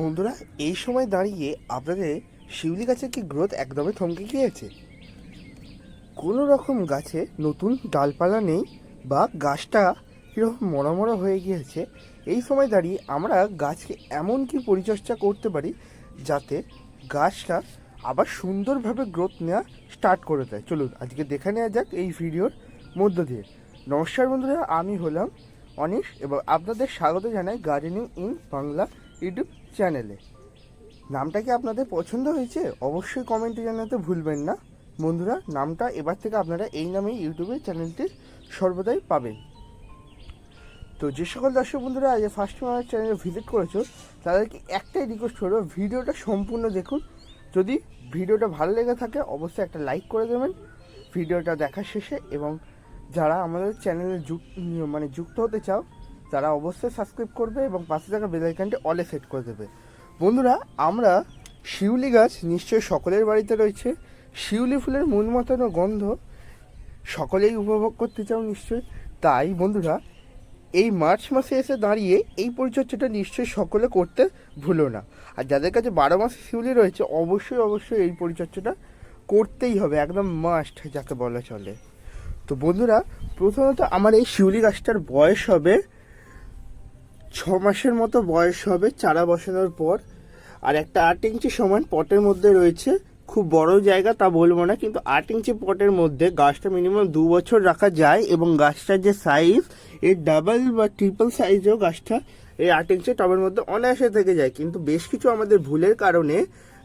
বন্ধুরা, এই সময় দাঁড়িয়ে আপনাদের শিউলি গাছের কি গ্রোথ একদমই থমকে গিয়েছে? কোনো রকম গাছে নতুন ডালপালা নেই বা গাছটা কীরকম মরা হয়ে গিয়েছে, এই সময় দাঁড়িয়ে আমরা গাছকে এমন কি পরিচর্যা করতে পারি যাতে গাছটা আবার সুন্দরভাবে গ্রোথ নেওয়া স্টার্ট করে দেয়? চলুন, আজকে দেখে নেওয়া যাক এই ভিডিওর মধ্য দিয়ে। নমস্কার বন্ধুরা, আমি হলাম অনিশ এবং আপনাদের স্বাগত জানাই গার্ডেনিং ইন বাংলা ইউটিউব চ্যানেলে নামটা কি আপনাদের পছন্দ হয়েছে? অবশ্যই কমেন্টে জানাতে ভুলবেন না। বন্ধুরা, নামটা এবার থেকে আপনারা এই নামেই ইউটিউবে চ্যানেলটি সর্বদাই পাবেন। তো যে সকল দর্শক বন্ধুরা, আজ ফার্স্ট আমার চ্যানেলে ভিজিট করেছ, তাদেরকে একটাই রিকোয়েস্ট করব, ভিডিওটা সম্পূর্ণ দেখুন। যদি ভিডিওটা ভালো লেগে থাকে, অবশ্যই একটা লাইক করে দেবেন। ভিডিওটা দেখার শেষে এবং যারা আমাদের চ্যানেলে যুক্ত মানে যুক্ত হতে চাও তারা অবশ্যই সাবস্ক্রাইব করবে এবং পাশে থাকা বেলাইকানটি অলে সেট করে দেবে। বন্ধুরা, আমরা শিউলি গাছ নিশ্চয়ই সকলের বাড়িতে রয়েছে। শিউলি ফুলের মূল মতন গন্ধ সকলেই উপভোগ করতে চাও নিশ্চয়ই। তাই বন্ধুরা, এই মার্চ মাসে এসে দাঁড়িয়ে এই পরিচর্যাটা নিশ্চয়ই সকলে করতে ভুলো না। আর যাদের কাছে বারো মাসে শিউলি রয়েছে, অবশ্যই অবশ্যই এই পরিচর্যাটা করতেই হবে, একদম মাস্ট যাকে বলা চলে। তো বন্ধুরা, প্রথমত আমার এই শিউলি গাছটার বয়স হবে ছ মাসের মতো বয়স হবে চারা বসানোর পর। আর একটা আট ইঞ্চি সমান পটের মধ্যে রয়েছে। খুব বড় জায়গা তা বলব না, কিন্তু আট ইঞ্চি পটের মধ্যে গাছটা মিনিমাম দু বছর রাখা যায় এবং গাছটার যে সাইজ এর ডাবল বা ট্রিপল সাইজেও গাছটা এই আট ইঞ্চি টবের মধ্যে অনায়াসে থেকে যায়। কিন্তু বেশ কিছু আমাদের ভুলের কারণে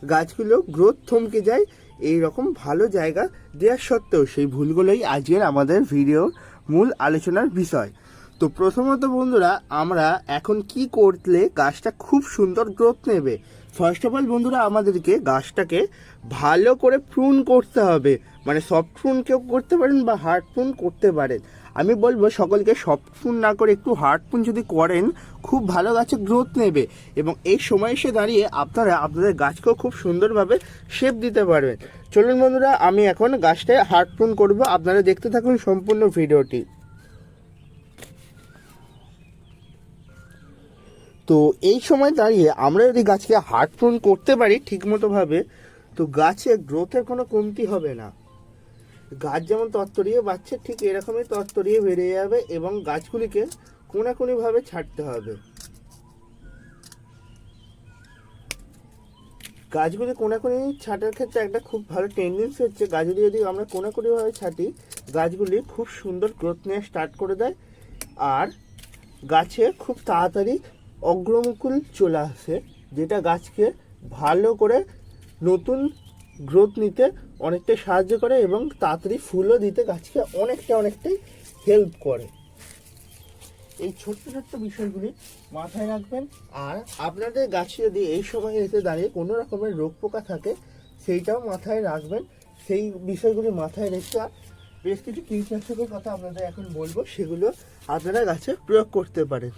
গাছগুলো গ্রোথ থমকে যায়। এই রকম ভালো জায়গা দেওয়ার সত্ত্বেও সেই ভুলগুলোই আজকের আমাদের ভিডিও মূল আলোচনার বিষয়। তো প্রথমত বন্ধুরা, আমরা এখন কি করলে গাছটা খুব সুন্দর গ্রোথ নেবে? ফার্স্ট অফ অল বন্ধুরা, আমাদেরকে গাছটাকে ভালো করে প্রুন করতে হবে। মানে সফট প্রুন কেউ করতে পারেন বা হার্ড প্রুন করতে পারেন। আমি বলব সকলকে সফট প্রুন না করে একটু হার্ড প্রুন যদি করেন, খুব ভালো গাছে গ্রোথ নেবে। এবং এই সময় এসে দাঁড়িয়ে আপনারা আপনাদের গাছকেও খুব সুন্দরভাবে শেপ দিতে পারবেন। চলুন বন্ধুরা, আমি এখন গাছটায় হার্ড প্রুন করব। আপনারা দেখতে থাকুন সম্পূর্ণ ভিডিওটি তো এই সময় দাঁড়িয়ে আমরা যদি গাছকে হার্ড প্রুন করতে পারি ঠিকমতোভাবে তো গাছের গ্রোথের কোনো কমতি হবে না। গাছ যেমন তত্তরিয়ে বাড়ছে, ঠিক এরকমই তত্তরিয়ে বেড়ে যাবে এবং গাছগুলিকে কোনাকুনিভাবে ছাড়তে হবে। গাছগুলি কোনাকুনি ছাটার ক্ষেত্রে একটা খুব ভালো টেন্ডেন্সি হচ্ছে, গাছগুলি যদি আমরা কোনাকুনিভাবে ছাটি, গাছগুলি খুব সুন্দর গ্রোথ নিয়ে স্টার্ট করে দেয়, আর গাছে খুব তাড়াতাড়ি অগ্রমুকুল চলে আসে, যেটা গাছকে ভালো করে নতুন গ্রোথ নিতে অনেকটাই সাহায্য করে এবং তাড়াতাড়ি ফুলও দিতে গাছকে অনেকটা, অনেকটাই হেল্প করে। এই ছোট্ট ছোট্ট বিষয়গুলি মাথায় রাখবেন। আর আপনাদের গাছে যদি এই সময় এসে দাঁড়িয়ে কোনো রকমের রোগ পোকা থাকে, সেইটাও মাথায় রাখবেন। সেই বিষয়গুলি মাথায় রেখে বেশ কিছু কীটনাশকের কথা আপনাদের এখন বলব, সেগুলো আপনারা গাছে প্রয়োগ করতে পারেন।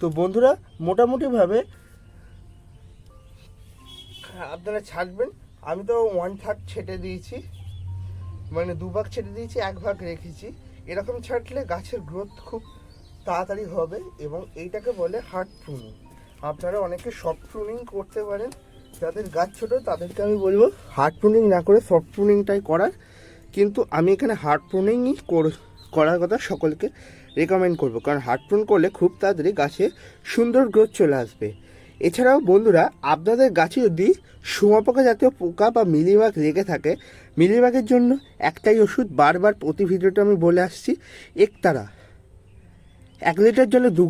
তো বন্ধুরা, মোটামুটিভাবে আপনারা ছাড়বেন। আমি তো ওয়ান থার্ড ছেটে দিয়েছি। মানে দু ভাগ ছেটে দিয়েছি, এক ভাগ রেখেছি। এরকম ছাটলে গাছের গ্রোথ খুব তাড়াতাড়ি হবে এবং এইটাকে বলে হার্ড প্রুনিং আপনারা অনেকে সফট প্রুনিং করতে পারেন। যাদের গাছ ছোট, তাদেরকে আমি বলব হার্ড প্রুনিং না করে সফট প্রুনিংটাই করার। কিন্তু আমি এখানে হার্ড প্রুনিংই করার কথা সকলকে রেকমেন্ড করব। কারণ হার্ড প্রুন করলে খুব তাড়াতাড়ি গাছে সুন্দর গ্রোথ চলে আসবে। এছাড়াও বন্ধুরা, আপনাদের গাছে যদি শুঁয়াপোকা জাতীয় পোকা বা মিলিবাগ লেগে থাকে, মিলিবাগের জন্য একটাই ওষুধ বারবার প্রতি ভিডিওটা আমি বলে আসছি, একতারা। এক লিটার জলে দু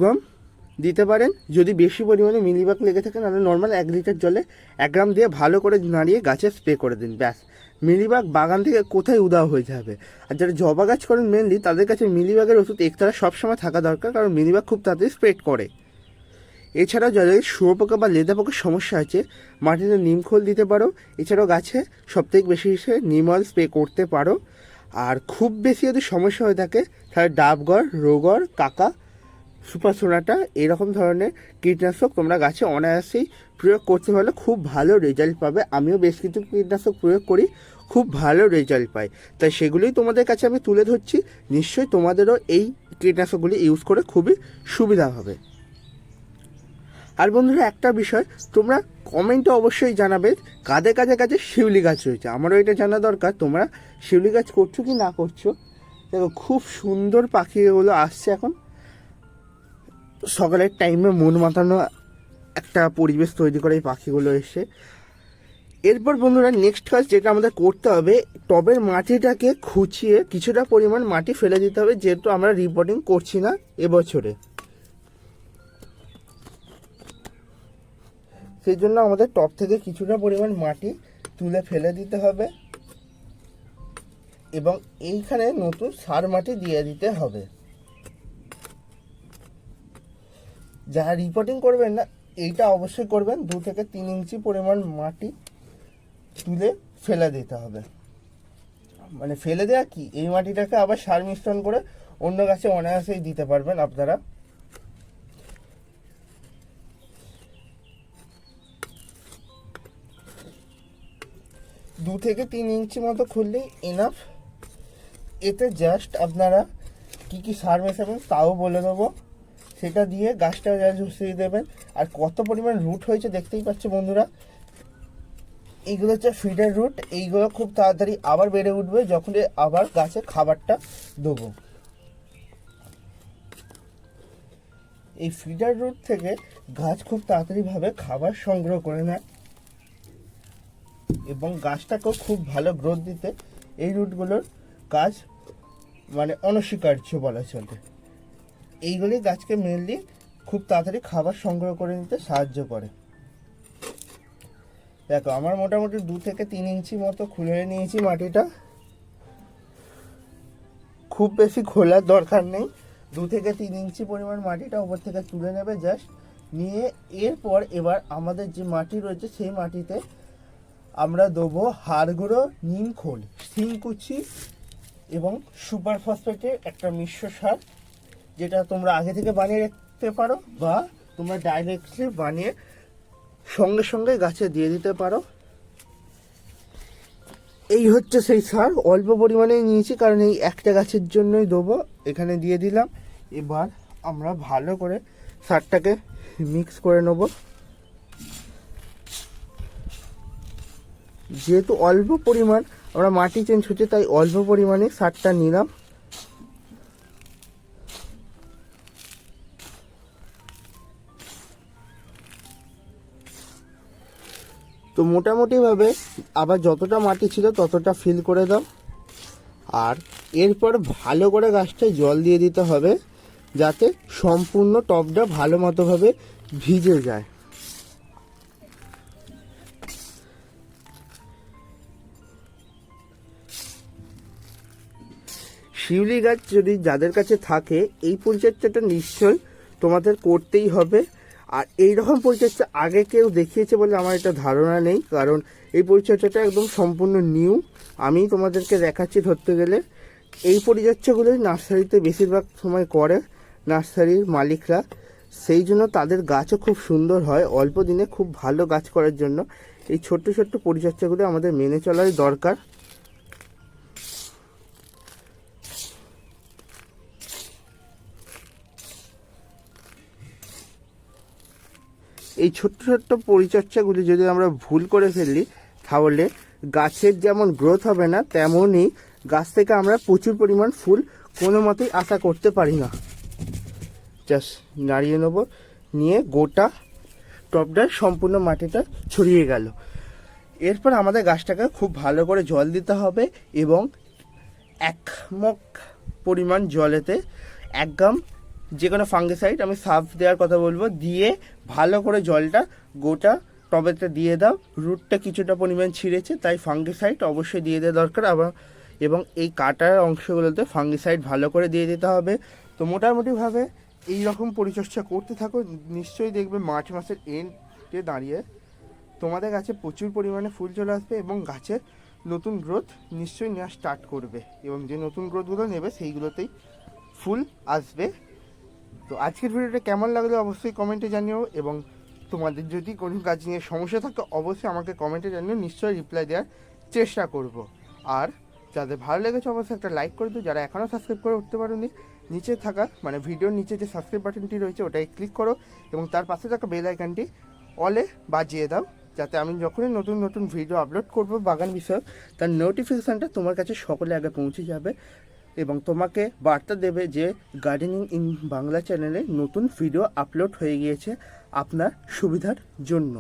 দিতে পারেন। যদি বেশি পরিমাণে মিলিবাগ লেগে থাকে, তাহলে নর্মাল এক লিটার জলে এক গ্রাম দিয়ে ভালো করে নাড়িয়ে গাছে স্প্রে করে দিন, ব্যাস। মিলিবাগ বাগান থেকে কোথায় উদাও হয়ে যাবে? আর যারা জবা গাছ করেন মেনলি তাদের কাছে মিলিবাগের ওষুধ একতারা সবসময় থাকা দরকার, কারণ মিলিবাগ খুব তাড়াতাড়ি স্প্রেড করে। এছাড়াও যাদের শুয়োপোকা বা লেদা পোকার সমস্যা আছে, মাটিতে নিম খোল দিতে পারো। এছাড়াও গাছে সবথেকে বেশি হিসেবে নিম অয়েল স্প্রে করতে পারো। আর খুব বেশি যদি সমস্যা হয়ে থাকে, তাহলে ডাবগড়, রোগড়, কাকা সুপার সোনাটা এরকম ধরনের কীটনাশক তোমরা গাছে অনায়াসেই প্রয়োগ করতে পারলে খুব ভালো রেজাল্ট পাবে। আমিও বেশ কিছু কীটনাশক প্রয়োগ করি, খুব ভালো রেজাল্ট পাই। তাই সেগুলোই তোমাদের কাছে আমি তুলে ধরছি। নিশ্চয়ই তোমাদেরও এই কীটনাশকগুলি ইউজ করে খুবই সুবিধা হবে। আর বন্ধুরা একটা বিষয়, তোমরা কমেন্টে অবশ্যই জানাবে কাদের কাছে কাছে শিউলি গাছ রয়েছে। আমারও এটা জানা দরকার, তোমরা শিউলি গাছ করছ কি না করছ? দেখো, খুব সুন্দর পাখিগুলো আসছে এখন। সকালের টাইমে মন মাতানো একটা পরিবেশ তৈরি করে এই পাখিগুলো এসে। এরপর বন্ধুরা নেক্সট কাজ যেটা আমাদের করতে হবে, টবের মাটিটাকে খুঁচিয়ে কিছুটা পরিমাণ মাটি ফেলে দিতে হবে, যেহেতু আমরা রিপোর্টিং করছি না এবছরে। সেই জন্য আমাদের টপ থেকে কিছুটা পরিমাণ মাটি তুলে ফেলে দিতে হবে এবং এইখানে নতুন সার মাটি দিয়ে দিতে হবে। যারা রিপোর্টিং করবেন না, এইটা অবশ্যই করবেন। দু থেকে তিন ইঞ্চি পরিমাণ মাটি তুলে ফেলে দিতে হবে। মানে ফেলে দেওয়া কি? এই মাটিটাকে আবার সার মিশ্রণ করে অন্য গাছে অনায়াসেই দিতে পারবেন আপনারা। দু থেকে তিন ইঞ্চি মতো খুললেই এনাফ এতে জাস্ট আপনারা কি কি সার মেশাবেন তাও বলে দেবো। সেটা দিয়ে গাছটা যা দেবেন। আর কত পরিমাণ রুট হয়েছে দেখতেই পাচ্ছ বন্ধুরা। এইগুলো হচ্ছে ফিডার রুট এইগুলো খুব তাড়াতাড়ি আবার বেড়ে উঠবে যখন আবার গাছে খাবারটা দেবো। এই ফিডার রুট থেকে গাছ খুব তাড়াতাড়িভাবে খাবার সংগ্রহ করে নেয়। এবং গাছটাকেও খুব ভালো গ্রোথ দিতে এই রুটগুলোর কাজ মানে অনস্বীকার্য বলা চলে। এইগুলি গাছকে মেনলি খুব তাড়াতাড়ি খাবার সংগ্রহ করে নিতে সাহায্য করে। দেখো, আমার মোটামুটি দু থেকে তিন ইঞ্চি মতো খুলে নিয়েছি মাটিটা। খুব বেশি খোলার দরকার নেই। দু থেকে তিন ইঞ্চি পরিমাণ মাটিটা উপর থেকে তুলে নেবে জাস্ট নিয়ে এরপর এবার আমাদের যে মাটি রয়েছে, সেই মাটিতে আমরা দেবো হাড় গুঁড়ো নিম খোল শিংকুচি এবং সুপার ফসফেটের একটা মিশ্র সার। যেটা তোমরা আগে থেকে বানিয়ে রাখতে পারো বা তোমরা ডাইরেক্টলি বানিয়ে সঙ্গে সঙ্গে গাছে দিয়ে দিতে পারো। এই হচ্ছে সেই সার, অল্প পরিমাণে নিয়েছি কারণ এই একটা গাছের জন্যই দেবো, এখানে দিয়ে দিলাম। এবার আমরা ভালো করে সারটাকে মিক্স করে নেব। যেহেতু অল্প পরিমাণ, আমরা মাটি চেঞ্জ হচ্ছে তাই অল্প পরিমাণে সারটা নিলাম। তো মোটামুটিভাবে আবার যতটা মাটি ছিল ততটা ফিল করে দাও। আর এরপর ভালো করে গাছটায় জল দিয়ে দিতে হবে যাতে সম্পূর্ণ টবটা ভালো মতোভাবে ভিজে যায়। শিউলি গাছ যদি যাদের কাছে থাকে, এই পরিচর্যাটা নিশ্চয়ই তোমাদের করতেই হবে। আর এই রকম পরিচর্যা আগে কেউ দেখিয়েছে বলে আমার এটা ধারণা নেই, কারণ এই পরিচর্যাটা একদম সম্পূর্ণ নিউ। আমি তোমাদেরকে দেখাচ্ছি ধরতে গেলে। এই পরিচর্যাগুলোই নার্সারিতে বেশিরভাগ সময় করে নার্সারির মালিকরা। সেই জন্য তাদের গাছও খুব সুন্দর হয়, অল্প দিনে খুব ভালো গাছ করার জন্য। এই ছোট্ট ছোট্ট পরিচর্যাগুলো আমাদের মেনে চলাই দরকার। এই ছোট্ট ছোট্ট পরিচর্যাগুলি যদি আমরা ভুল করে ফেলি, তাহলে গাছের যেমন গ্রোথ হবে না, তেমনই গাছ থেকে আমরা প্রচুর পরিমাণ ফুল কোনো মতেই আশা করতে পারি না। জাস্ট নাড়িয়ে নেব, নিয়ে গোটা টপটার সম্পূর্ণ মাটিটা ছড়িয়ে গেল। এরপর আমাদের গাছটাকে খুব ভালো করে জল দিতে হবে এবং এক পরিমাণ জলেতে এক গ্রাম যে কোনো ফাঙ্গিসাইড আমি সাফ দেওয়ার কথা বলব, দিয়ে ভালো করে জলটা গোটা টবেতে দিয়ে দাও। রুটটা কিছুটা পরিমাণ ছিঁড়েছে, তাই ফাঙ্গিসাইড অবশ্যই দিয়ে দেওয়া দরকার। আবার এবং এই কাটার অংশগুলোতে ফাঙ্গিসাইড ভালো করে দিয়ে দিতে হবে। তো মোটামুটিভাবে এই রকম পরিচর্যা করতে থাকো, নিশ্চয়ই দেখবে মার্চ মাসের এন্ডে দাঁড়িয়ে তোমাদের গাছে প্রচুর পরিমাণে ফুল চলে আসবে এবং গাছের নতুন গ্রোথ নিশ্চয়ই নেওয়া স্টার্ট করবে। এবং যে নতুন গ্রোথগুলো নেবে, সেইগুলোতেই ফুল আসবে। তো আজকের ভিডিওটা কেমন লাগল অবশ্যই কমেন্টে জানিও এবং তোমাদের যদি কোনো কাজ নিয়ে সমস্যা থাকে অবশ্যই আমাকে কমেন্টে জানিও, নিশ্চয়ই রিপ্লাই দেওয়ার চেষ্টা করব। আর যাদের ভালো লেগেছে অবশ্যই একটা লাইক করে দিও, যারা এখনও সাবস্ক্রাইব করে উঠতে পারোনি, নিচে থাকা মানে ভিডিওর নিচে যে সাবস্ক্রাইব বাটনটি রয়েছে ওটাই ক্লিক করো এবং তার পাশে থাকা বেল আইকনটি অলে বাজিয়ে দাও, যাতে আমি যখনই নতুন নতুন ভিডিও আপলোড করব বাগান বিষয়ক, তার নোটিফিকেশানটা তোমার কাছে সকলে আগে পৌঁছে যাবে। এবং তোমাকে বার্তা দেবে যে গার্ডেনিং ইন বাংলা চ্যানেলে নতুন ভিডিও আপলোড হয়ে গিয়েছে আপনার সুবিধার জন্য।